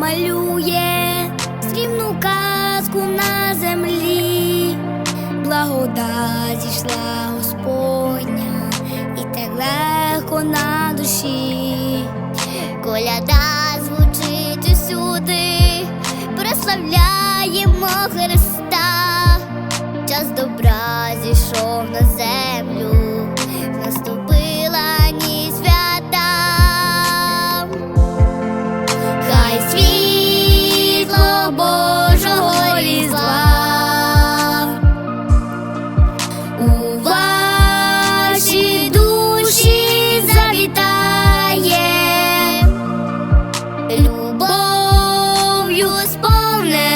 малює срібну казку на землі, благодать зійшла Господня і так легко на душі, коляда звучить усюди, прославляємо Христа. no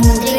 Monday.